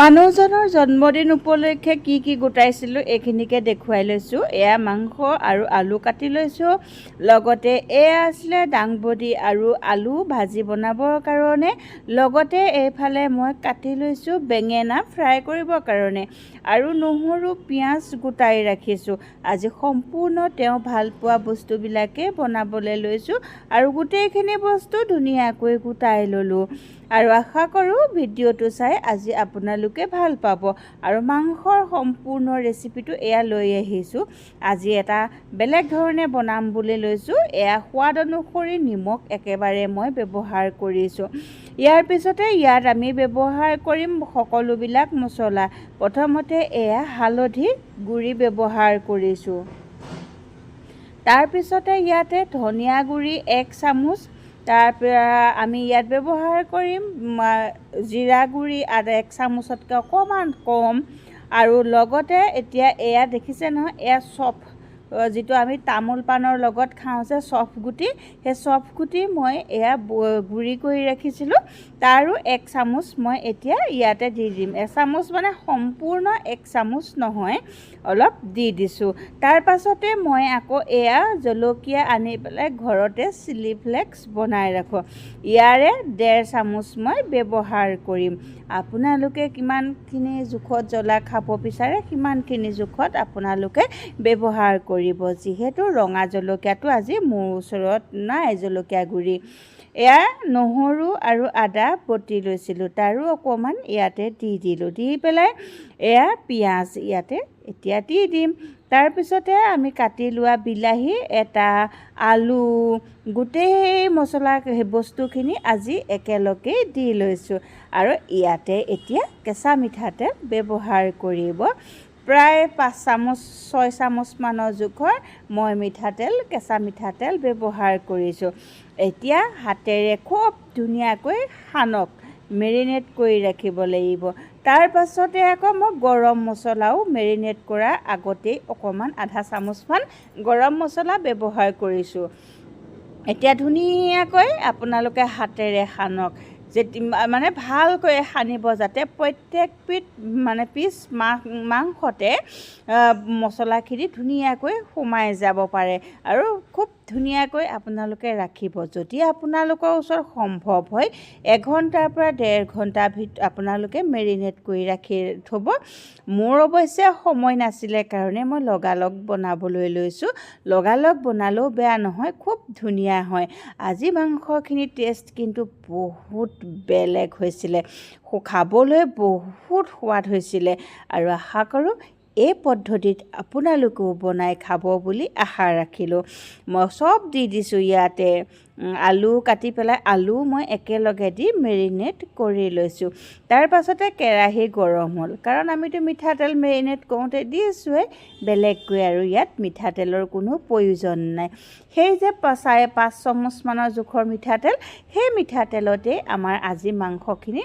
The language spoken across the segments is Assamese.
মানুহজনৰ জন্মদিন উপলক্ষে কি কি গোটাইছিলোঁ এইখিনিকে দেখুৱাই লৈছোঁ। এয়া মাংস আৰু আলু কাটি লৈছোঁ। লগতে এয়া আছিলে দাংবডি আৰু আলু ভাজি বনাবৰ কাৰণে। লগতে এইফালে মই কাটি লৈছোঁ বেঙেনা ফ্ৰাই কৰিবৰ কাৰণে। আৰু নহৰু পিঁয়াজ গোটাই ৰাখিছোঁ। আজি সম্পূৰ্ণ তেওঁ ভাল পোৱা বস্তুবিলাকে বনাবলৈ লৈছোঁ। আৰু গোটেইখিনি বস্তু ধুনীয়াকৈ গোটাই ল'লোঁ। আৰু আশা কৰোঁ ভিডিঅ'টো চাই আজি আপোনালোকে ভাল পাব। আৰু মাংসৰ সম্পূৰ্ণ ৰেচিপিটো এয়া লৈ আহিছোঁ। আজি এটা বেলেগ ধৰণে বনাম বুলি লৈছোঁ। এয়া সোৱাদ অনুসৰি নিমখ একেবাৰে মই ব্যৱহাৰ কৰিছোঁ। ইয়াৰ পিছতে ইয়াত আমি ব্যৱহাৰ কৰিম সকলোবিলাক মছলা। প্ৰথমতে এয়া হালধি গুড়ি ব্যৱহাৰ কৰিছোঁ। তাৰপিছতে ইয়াতে ধনিয়া গুড়ি এক চামুচ তাৰপৰা আমি ইয়াত ব্যৱহাৰ কৰিম জিৰা গুড়ি আৰু এক চামুচতকৈ অকণমান কম আৰু লগতে এতিয়া এয়া দেখিছে নহয় এয়া চফ যিটো আমি তামোল পাণৰ লগত খাওঁ যে চফ গুটি সেই চফ গুটি মই এয়া গুড়ি কৰি ৰাখিছিলোঁ। তাৰো এক চামুচ মই এতিয়া ইয়াতে দি দিম। এচামুচ মানে সম্পূৰ্ণ এক চামুচ নহয় অলপ দি দিছোঁ। তাৰ পাছতে মই আকৌ এয়া জলকীয়া আনি পেলাই ঘৰতে চিলি ফ্লেক্স বনাই ৰাখোঁ। ইয়াৰে ডেৰ চামুচ মই ব্যৱহাৰ কৰিম। আপোনালোকে কিমানখিনি জোখত জ্বলা খাব বিচাৰে সিমানখিনি জোখত আপোনালোকে ব্যৱহাৰ কৰিব যিহেতু ৰঙা জলকীয়াটো আজি মোৰ ওচৰত নাই জলকীয়া গুড়ি। এয়া নহৰু আৰু আদা বটি লৈছিলোঁ তাৰো অকণমান ইয়াতে দি দিলোঁ। দি পেলাই এয়া পিঁয়াজ ইয়াতে এতিয়া দি দিম। তাৰপিছতে আমি কাটি লোৱা বিলাহী এটা আলু গোটেই মছলা বস্তুখিনি আজি একেলগেই দি লৈছোঁ। আৰু ইয়াতে এতিয়া কেঁচা মিঠাতেল ব্যৱহাৰ কৰিব। প্ৰায় পাঁচ চামুচ ছয় চামুচমানৰ জোখৰ মই মিঠাতেল কেঁচা মিঠাতেল ব্যৱহাৰ কৰিছোঁ। এতিয়া হাতেৰে খুব ধুনীয়াকৈ সানক মেৰিনেট কৰি ৰাখিব লাগিব। তাৰ পাছতে আকৌ মই গৰম মছলাও মেৰিনেট কৰাৰ আগতেই অকণমান আধা চামুচমান গৰম মছলা ব্যৱহাৰ কৰিছোঁ। এতিয়া ধুনীয়াকৈ আপোনালোকে হাতেৰে সানক মানে ভালকৈ সানিব যাতে প্ৰত্যেকবিধ মানে পিচ মাংসতে মছলাখিনি ধুনীয়াকৈ সোমাই যাব পাৰে। আৰু খুব ধুনীয়াকৈ আপোনালোকে ৰাখিব। যদি আপোনালোকৰ ওচৰত সম্ভৱ হয় এঘণ্টাৰ পৰা ডেৰ ঘণ্টাৰ ভিতৰত আপোনালোকে মেৰিনেট কৰি ৰাখি থ'ব। মোৰ অৱশ্যে সময় নাছিলে কাৰণে মই লগালগ বনাবলৈ লৈছোঁ। লগালগ বনালেও বেয়া নহয় খুব ধুনীয়া হয়। আজি মাংসখিনিৰ টেষ্ট কিন্তু বহুত বেলেগ হৈছিলে। খাবলৈ বহুত সোৱাদ হৈছিলে। আৰু আশা কৰোঁ এই পদ্ধতিত আপোনালোকেও বনাই খাব বুলি আশা ৰাখিলোঁ। মই চব দি দিছোঁ ইয়াতে। আলু কাটি পেলাই আলু মই একেলগে দি মেৰিনেট কৰি লৈছোঁ। তাৰ পাছতে কেৰাহী গৰম হ'ল। কাৰণ আমিতো মিঠাতেল মেৰিনেট কৰোঁতে দিছোঁৱে বেলেগকৈ আৰু ইয়াত মিঠাতেলৰ কোনো প্ৰয়োজন নাই। সেই যে চাৰে পাঁচ চামুচমানৰ জোখৰ মিঠাতেল সেই মিঠাতেলতেই আমাৰ আজি মাংসখিনি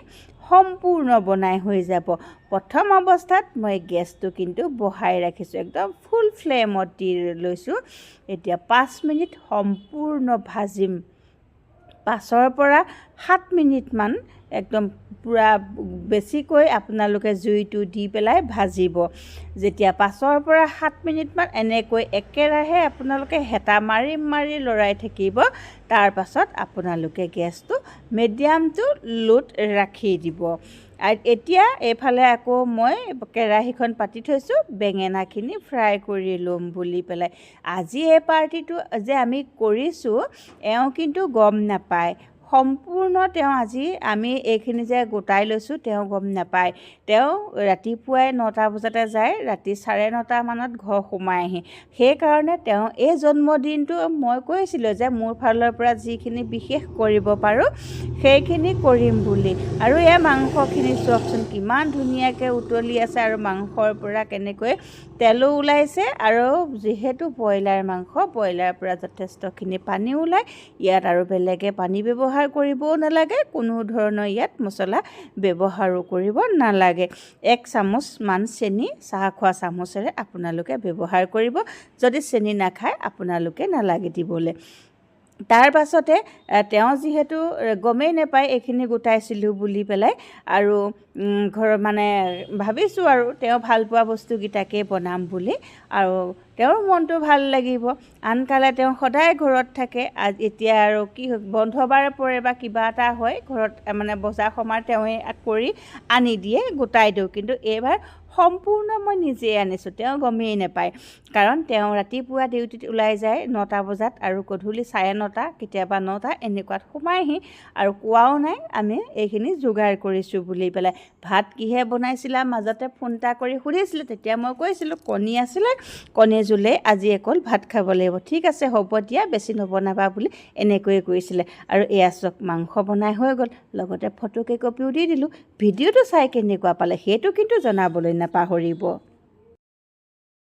সম্পূৰ্ণ বনাই হৈ যাব। প্ৰথম অৱস্থাত মই গেছটো কিন্তু বহাই ৰাখিছোঁ একদম ফুল ফ্লেমত দি লৈছোঁ। এতিয়া পাঁচ মিনিট সম্পূৰ্ণ ভাজিম। পাঁচৰ পৰা সাত মিনিটমান একদম পূৰা বেছিকৈ আপোনালোকে জুইটো দি পেলাই ভাজিব। যেতিয়া পাঁচৰ পৰা সাত মিনিটমান এনেকৈ একেৰাহে আপোনালোকে হেতা মাৰি মাৰি লৰাই থাকিব তাৰ পাছত আপোনালোকে গেছটো মিডিয়াম টু লোত ৰাখি দিব। এতিয়া এইফালে আকৌ মই কেৰাহীখন পাতি থৈছোঁ বেঙেনাখিনি ফ্ৰাই কৰি ল'ম বুলি পেলাই। আজি এই পাৰ্টিটো যে আমি কৰিছোঁ এওঁ কিন্তু গম নাপায়। সম্পূৰ্ণ তেওঁ আজি আমি এইখিনি যে গোটাই লৈছোঁ তেওঁ গম নাপায়। তেওঁ ৰাতিপুৱাই নটা বজাতে যায় ৰাতি চাৰে নটামানত ঘৰ সোমাইহি। সেইকাৰণে তেওঁ এই জন্মদিনটো মই কৈছিলোঁ যে মোৰ ফালৰ পৰা যিখিনি বিশেষ কৰিব পাৰোঁ সেইখিনি কৰিম বুলি। আৰু এই মাংসখিনি চাওকচোন কিমান ধুনীয়াকৈ উতলি আছে আৰু মাংসৰ পৰা কেনেকৈ তেলো ওলাইছে। আৰু যিহেতু ব্ৰইলাৰ মাংস ব্ৰইলাৰৰ পৰা যথেষ্টখিনি পানী ওলায় ইয়াত আৰু বেলেগে পানী ব্যৱহাৰ কৰিবও নালাগে কোনো ধৰণৰ ইয়াত মছলা ব্যৱহাৰো কৰিব নালাগে। এক চামুচমান চেনি চাহ খোৱা চামুচেৰে আপোনালোকে ব্যৱহাৰ কৰিব যদি চেনি নাখায় আপোনালোকে নালাগে দিবলৈ। তাৰ পাছতে তেওঁ যিহেতু গমেই নাপায় এইখিনি গোটাইছিলোঁ বুলি পেলাই আৰু ঘৰ মানে ভাবিছোঁ আৰু তেওঁ ভাল পোৱা বস্তুকেইটাকেই বনাম বুলি আৰু তেওঁৰ মনটো ভাল লাগিব। আনকালে তেওঁ সদায় ঘৰত থাকে। আজ এতিয়া আৰু কি বন্ধ বাৰ পৰে বা কিবা এটা হয় ঘৰত মানে বজাৰ সমাৰ তেওঁৱে কৰি আনি দিয়ে গোটাই দিওঁ। কিন্তু এইবাৰ সম্পূৰ্ণ মই নিজেই আনিছোঁ তেওঁ গমেই নাপায়। কাৰণ তেওঁ ৰাতিপুৱা ডিউটিত ওলাই যায় নটা বজাত আৰু গধূলি চাৰে নটা কেতিয়াবা নটা এনেকুৱাত সোমায়হি আৰু কোৱাও নাই আমি এইখিনি যোগাৰ কৰিছোঁ বুলি পেলাই। ভাত কিহে বনাইছিলা? মাজতে ফোন এটা কৰি সুধিছিলে তেতিয়া মই কৈছিলোঁ কণী আছিলে কণী জোলে আজি অকল ভাত খাব লাগিব। ঠিক আছে হ'ব দিয়া বেছি নবনাবা বুলি এনেকৈয়ে কৈছিলে আৰু এয়া চাওক মাংস বনাই হৈ গ'ল। লগতে ফটো কেইকপিও দি দিলোঁ। ভিডিঅ'টো চাই কেনেকুৱা পালে সেইটো কিন্তু জনাবলৈ নাপাহৰিব।